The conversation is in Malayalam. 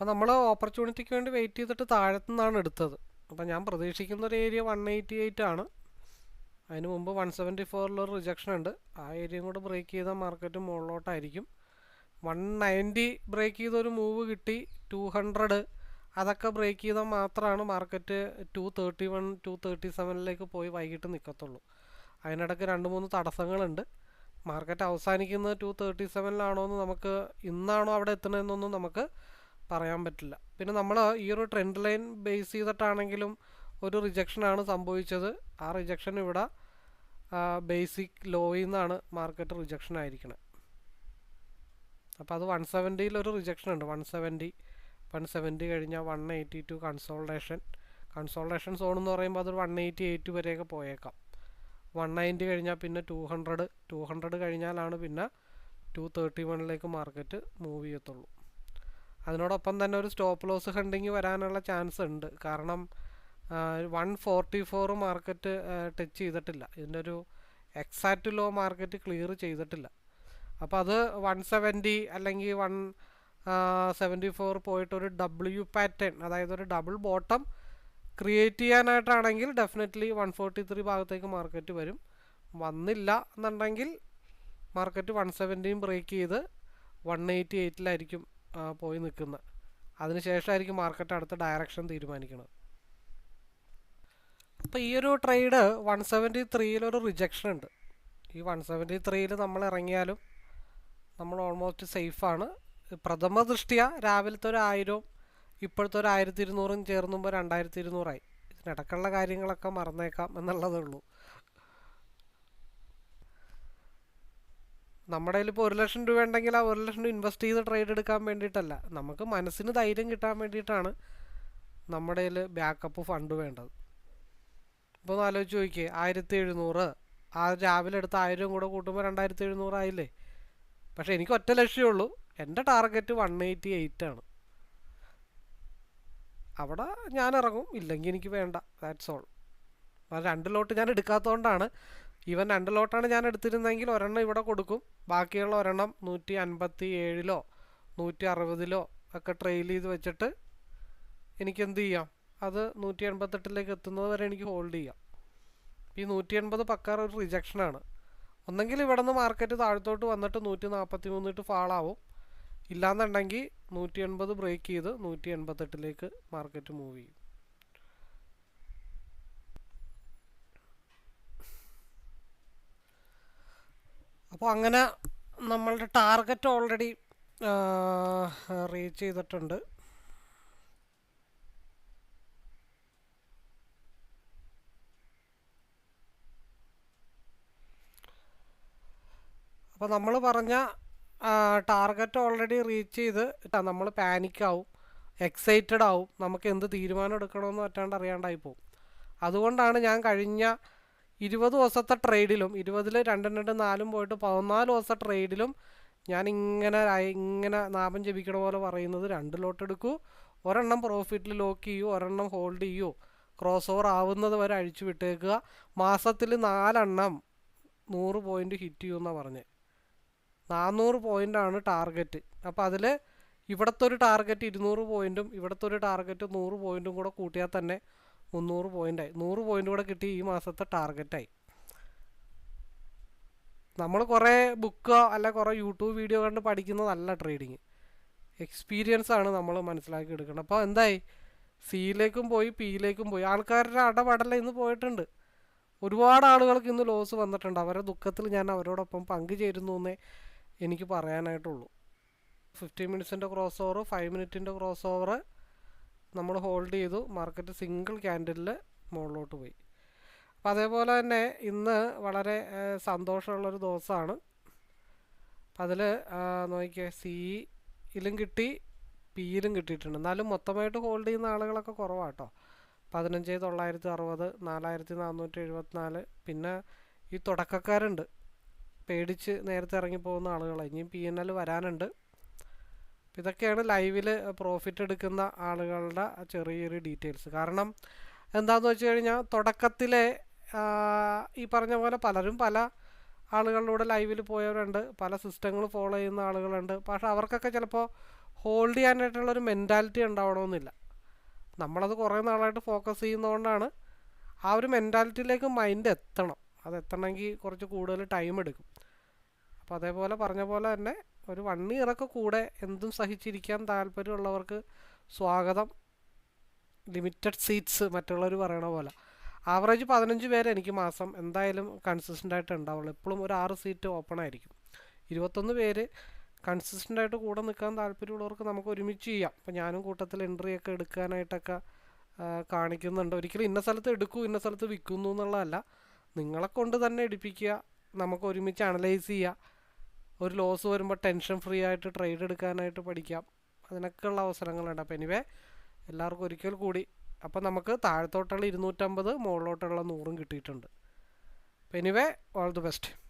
അപ്പോൾ നമ്മൾ ഓപ്പർച്യൂണിറ്റിക്ക് വേണ്ടി വെയിറ്റ് ചെയ്തിട്ട് താഴത്തു നിന്നാണ് എടുത്തത്. അപ്പോൾ ഞാൻ പ്രതീക്ഷിക്കുന്ന ഒരു ഏരിയ വൺ എയ്റ്റി എയ്റ്റ് ആണ്. അതിന് മുമ്പ് വൺ സെവന്റി ഫോറിലൊരു റിജക്ഷൻ ഉണ്ട്. ആ ഏരിയയും കൂടെ ബ്രേക്ക് ചെയ്താൽ മാർക്കറ്റ് മുകളിലോട്ടായിരിക്കും. വൺ നയന്റി ബ്രേക്ക് ചെയ്തൊരു മൂവ് കിട്ടി. ടു ഹൺഡ്രഡ് അതൊക്കെ ബ്രേക്ക് ചെയ്താൽ മാത്രമാണ് market two thirty one two thirty സെവനിലേക്ക് പോയി വൈകിട്ട് നിൽക്കത്തുള്ളൂ അതിനിടയ്ക്ക് രണ്ട് മൂന്ന് തടസ്സങ്ങളുണ്ട്. മാർക്കറ്റ് അവസാനിക്കുന്നത് ടു തേർട്ടി സെവനിലാണോ എന്ന് നമുക്ക് ഇന്നാണോ അവിടെ എത്തണമെന്നൊന്നും നമുക്ക് പറയാൻ പറ്റില്ല. പിന്നെ നമ്മൾ ഈ ഒരു ട്രെൻഡ് ലൈൻ ബേസ് ചെയ്തിട്ടാണെങ്കിലും ഒരു റിജക്ഷനാണ് സംഭവിച്ചത്. ആ റിജക്ഷൻ ഇവിടെ ബേസിക് ലോയിൽ നിന്നാണ് മാർക്കറ്റ് റിജക്ഷൻ ആയിരിക്കുന്നത് അപ്പോൾ അത് വൺ സെവന്റിയിൽ ഒരു റിജക്ഷൻ ഉണ്ട്. വൺ സെവന്റി വൺ സെവന്റി കഴിഞ്ഞാൽ one eighty two consolidation consolidation zone എന്ന് പറയുമ്പോൾ അതൊരു വൺ എയ്റ്റി എയ്റ്റ് വരെയൊക്കെ പോയേക്കാം. വൺ നയന്റി കഴിഞ്ഞാൽ പിന്നെ ടു ഹൺഡ്രഡ് ടു ഹൺഡ്രഡ് കഴിഞ്ഞാലാണ് പിന്നെ ടു തേർട്ടി വണ്ണിലേക്ക് മാർക്കറ്റ് മൂവ് ചെയ്യത്തുള്ളൂ. അതിനോടൊപ്പം തന്നെ ഒരു സ്റ്റോപ്പ് ലോസ് ഹണ്ടിങ് വരാനുള്ള ചാൻസ് ഉണ്ട്. കാരണം one forty four market touch ചെയ്തിട്ടില്ല. ഇതിന്റെ ഒരു എക്സാക്റ്റ് ലോ മാർക്കറ്റ് ക്ലിയർ ചെയ്തിട്ടില്ല. അപ്പോൾ അത് വൺ സെവന്റി അല്ലെങ്കിൽ വൺ സെവന്റി ഫോർ പോയിട്ട് ഒരു ഡബ്ല്യു പാറ്റേൺ അതായത് ഒരു ഡബിൾ ബോട്ടം ക്രിയേറ്റ് ചെയ്യാനായിട്ടാണെങ്കിൽ ഡെഫിനറ്റ്ലി വൺ ഫോർട്ടി ത്രീ ഭാഗത്തേക്ക് മാർക്കറ്റ് വരും. വന്നില്ല എന്നുണ്ടെങ്കിൽ മാർക്കറ്റ് വൺ സെവന്റിയും ബ്രേക്ക് ചെയ്ത് വൺ എയ്റ്റി എയ്റ്റിലായിരിക്കും പോയി നിൽക്കുന്നത് അതിനുശേഷമായിരിക്കും മാർക്കറ്റ് അടുത്ത ഡയറക്ഷൻ തീരുമാനിക്കുന്നത് അപ്പോൾ ഈ ഒരു ട്രേഡ് വൺ സെവന്റി ത്രീയിലൊരു റിജക്ഷൻ ഉണ്ട്. ഈ വൺ സെവന്റി ത്രീയിൽ നമ്മൾ ഇറങ്ങിയാലും നമ്മൾ ഓൾമോസ്റ്റ് സേഫാണ് പ്രഥമ ദൃഷ്ടിയ രാവിലത്തെ ഒരു ആയിരവും ഇപ്പോഴത്തെ ഒരു ആയിരത്തി ഇരുന്നൂറും ചേർന്നുമ്പോൾ രണ്ടായിരത്തി ഇരുന്നൂറായി. ഇതിനിടക്കുള്ള കാര്യങ്ങളൊക്കെ മറന്നേക്കാം എന്നുള്ളതേ ഉള്ളൂ. നമ്മുടെ കയ്യിൽ ഇപ്പോൾ ഒരു ലക്ഷം രൂപ ഉണ്ടെങ്കിൽ ആ ഒരു ലക്ഷം രൂപ ഇൻവെസ്റ്റ് ചെയ്ത് ട്രേഡ് എടുക്കാൻ വേണ്ടിയിട്ടല്ല. നമുക്ക് മനസ്സിന് ധൈര്യം കിട്ടാൻ വേണ്ടിയിട്ടാണ് നമ്മുടെ കയ്യിൽ ബാക്കപ്പ് ഫണ്ട് വേണ്ടത്. ഇപ്പോൾ ഒന്ന് ആലോചിച്ച് നോക്കിയേ ആയിരത്തി എഴുന്നൂറ് ആ രാവിലെ എടുത്ത ആയിരം കൂടെ കൂട്ടുമ്പോൾ രണ്ടായിരത്തി എഴുന്നൂറായില്ലേ പക്ഷേ എനിക്ക് ഒറ്റ ലക്ഷ്യമേ ഉള്ളൂ. എന്റെ ടാർഗറ്റ് വൺ എയ്റ്റി എയ്റ്റ് ആണ്. അവിടെ ഞാൻ ഇറങ്ങും. ഇല്ലെങ്കിൽ എനിക്ക് വേണ്ട. ദാറ്റ്സ് ഓൾ രണ്ട് ലോട്ട് ഞാൻ എടുക്കാത്തതുകൊണ്ടാണ് ഈവൻ രണ്ട് ലോട്ടാണ് ഞാൻ എടുത്തിരുന്നെങ്കിൽ ഒരെണ്ണം ഇവിടെ കൊടുക്കും. ബാക്കിയുള്ള ഒരെണ്ണം നൂറ്റി അൻപത്തി ഏഴിലോ നൂറ്റി അറുപതിലോ ഒക്കെ ട്രെയിൽ ചെയ്ത് വെച്ചിട്ട് എനിക്ക് എന്ത് ചെയ്യാം? അത് നൂറ്റി എൺപത്തെട്ടിലേക്ക് എത്തുന്നത് വരെ എനിക്ക് ഹോൾഡ് ചെയ്യാം. ഈ നൂറ്റി എൺപത് പക്കാർ ഒരു റിജക്ഷനാണ് ഒന്നെങ്കിൽ ഇവിടെ നിന്ന് മാർക്കറ്റ് താഴത്തോട്ട് വന്നിട്ട് നൂറ്റി നാൽപ്പത്തി മൂന്നിട്ട് ഫാളാവും ഇല്ലാന്നുണ്ടെങ്കിൽ നൂറ്റി എൺപത് ബ്രേക്ക് ചെയ്ത് നൂറ്റി എൺപത്തെട്ടിലേക്ക് മാർക്കറ്റ് മൂവ് ചെയ്യും. അപ്പോൾ അങ്ങനെ നമ്മളുടെ ടാർഗറ്റ് ഓൾറെഡി റീച്ച് ചെയ്തിട്ടുണ്ട്. അപ്പോൾ നമ്മൾ പറഞ്ഞ ടാർഗറ്റ് ഓൾറെഡി റീച്ച് ചെയ്ത് നമ്മൾ പാനിക്കാവും എക്സൈറ്റഡ് ആവും നമുക്ക് എന്ത് തീരുമാനം എടുക്കണമെന്ന് പറ്റാണ്ട് അറിയാണ്ടായി പോകും അതുകൊണ്ടാണ് ഞാൻ കഴിഞ്ഞ ഇരുപത് ദിവസത്തെ ട്രേഡിലും ഇരുപതിൽ രണ്ടും രണ്ടും നാലും പോയിട്ട് പതിനാല് ദിവസത്തെ ട്രേഡിലും ഞാൻ ഇങ്ങനെ ഇങ്ങനെ നാപം ജപിക്കണ പോലെ പറയുന്നത് രണ്ട് ലോട്ട് എടുക്കൂ ഒരെണ്ണം പ്രോഫിറ്റിൽ ലോക്ക് ചെയ്യൂ ഒരെണ്ണം ഹോൾഡ് ചെയ്യൂ ക്രോസ് ഓവർ ആവുന്നത് വരെ അഴിച്ചു വിട്ടേക്കുക മാസത്തിൽ നാലെണ്ണം നൂറ് പോയിന്റ് ഹിറ്റ് ചെയ്യുമെന്നാണ് പറഞ്ഞത് നാനൂറ് പോയിന്റാണ് ടാർഗറ്റ് അപ്പോൾ അതിൽ ഇവിടുത്തെ ഒരു ടാർഗറ്റ് ഇരുന്നൂറ് പോയിന്റും ഇവിടുത്തെ ഒരു ടാർഗറ്റ് നൂറ് പോയിന്റും കൂടെ കൂട്ടിയാൽ തന്നെ മുന്നൂറ് പോയിന്റായി നൂറ് പോയിന്റ് കൂടെ കിട്ടി ഈ മാസത്തെ ടാർഗറ്റായി നമ്മൾ കുറേ ബുക്കോ അല്ല കുറേ യൂട്യൂബ് വീഡിയോ കണ്ട് പഠിക്കുന്നതല്ല ട്രേഡിങ് എക്സ്പീരിയൻസ് ആണ് നമ്മൾ മനസ്സിലാക്കി എടുക്കുന്നത് അപ്പോൾ എന്തായി? സിയിലേക്കും പോയി പിയിലേക്കും പോയി. ആൾക്കാരുടെ അടപടല ഇന്ന് പോയിട്ടുണ്ട്. ഒരുപാട് ആളുകൾക്ക് ഇന്ന് ലോസ് വന്നിട്ടുണ്ട്. അവരുടെ ദുഃഖത്തിൽ ഞാൻ അവരോടൊപ്പം പങ്കുചേരുന്നു എന്നേ എനിക്ക് പറയാനായിട്ടുള്ളൂ. ഫിഫ്റ്റീൻ മിനിറ്റ്സിന്റെ ക്രോസ് ഓവർ ഫൈവ് മിനിറ്റിന്റെ ക്രോസ് ഓവർ നമ്മൾ ഹോൾഡ് ചെയ്തു മാർക്കറ്റ് സിംഗിൾ ക്യാൻഡിലിൽ മുകളിലോട്ട് പോയി. അപ്പോൾ അതേപോലെ തന്നെ ഇന്ന് വളരെ സന്തോഷമുള്ളൊരു ദിവസമാണ് അപ്പം അതിൽ സി സിയിലും കിട്ടി പിയിലും കിട്ടിയിട്ടുണ്ട്. എന്നാലും മൊത്തമായിട്ട് ഹോൾഡ് ചെയ്യുന്ന ആളുകളൊക്കെ കുറവാട്ടോ. പതിനഞ്ച് തൊള്ളായിരത്തി അറുപത് നാലായിരത്തി നാനൂറ്റി എഴുപത്തിനാല് പിന്നെ ഈ തുടക്കക്കാരുണ്ട്. പേടിച്ച് നേരത്തെ ഇറങ്ങിപ്പോകുന്ന ആളുകളാണ് ഇനിയും പി എൻ എൽ വരാനുണ്ട്. അപ്പം ഇതൊക്കെയാണ് ലൈവിൽ പ്രോഫിറ്റ് എടുക്കുന്ന ആളുകളുടെ ചെറിയൊരു ഡീറ്റെയിൽസ് കാരണം എന്താണെന്ന് വെച്ച് കഴിഞ്ഞാൽ തുടക്കത്തിലെ ഈ പറഞ്ഞ പോലെ പലരും പല ആളുകളിലൂടെ ലൈവിൽ പോയവരുണ്ട് പല സിസ്റ്റങ്ങൾ ഫോളോ ചെയ്യുന്ന ആളുകളുണ്ട്. പക്ഷെ അവർക്കൊക്കെ ചിലപ്പോൾ ഹോൾഡ് ചെയ്യാനായിട്ടുള്ളൊരു മെന്റാലിറ്റി ഉണ്ടാവണമെന്നില്ല. നമ്മളത് കുറേ നാളായിട്ട് ഫോക്കസ് ചെയ്യുന്നതുകൊണ്ടാണ് ആ ഒരു മെന്റാലിറ്റിയിലേക്ക് മൈൻഡ് എത്തണം. അത് എത്തണമെങ്കിൽ കുറച്ച് കൂടുതൽ ടൈം എടുക്കും. അപ്പോൾ അതേപോലെ പറഞ്ഞ പോലെ തന്നെ ഒരു വൺ ഇയറൊക്കെ കൂടെ എന്തും സഹിച്ചിരിക്കാൻ താല്പര്യമുള്ളവർക്ക് സ്വാഗതം. ലിമിറ്റഡ് സീറ്റ്സ് മറ്റുള്ളവർ പറയണ പോലെ. ആവറേജ് പതിനഞ്ച് പേര് എനിക്ക് മാസം എന്തായാലും കൺസിസ്റ്റന്റ് ആയിട്ട് ഉണ്ടാവുള്ളൂ. എപ്പോഴും ഒരു ആറ് സീറ്റ് ഓപ്പൺ ആയിരിക്കും. ഇരുപത്തൊന്ന് പേര് കൺസിസ്റ്റന്റ് ആയിട്ട് കൂടെ നിൽക്കാൻ താല്പര്യമുള്ളവർക്ക് നമുക്ക് ഒരുമിച്ച് ചെയ്യാം. അപ്പോൾ ഞാനും കൂട്ടത്തിൽ എൻട്രി ഒക്കെ എടുക്കാനായിട്ടൊക്കെ കാണിക്കുന്നുണ്ട്. ഒരിക്കലും ഇന്ന സ്ഥലത്ത് എടുക്കൂ ഇന്ന സ്ഥലത്ത് വിൽക്കുന്നു എന്നുള്ളതല്ല. നിങ്ങളെ കൊണ്ട് തന്നെ എടുപ്പിക്കുക നമുക്ക് ഒരുമിച്ച് അനലൈസ് ചെയ്യുക ഒരു ലോസ് വരുമ്പോൾ ടെൻഷൻ ഫ്രീ ആയിട്ട് ട്രേഡ് എടുക്കാനായിട്ട് പഠിക്കാം. അതിനൊക്കെയുള്ള അവസരങ്ങളുണ്ട്. അപ്പോൾ എനിവേ എല്ലാവർക്കും ഒരിക്കൽ കൂടി. അപ്പോൾ നമുക്ക് താഴത്തോട്ടുള്ള ഇരുന്നൂറ്റമ്പത് മുകളിലോട്ടുള്ള നൂറും കിട്ടിയിട്ടുണ്ട്. അപ്പോൾ എനിവേ ഓൾ ദി ബെസ്റ്റ്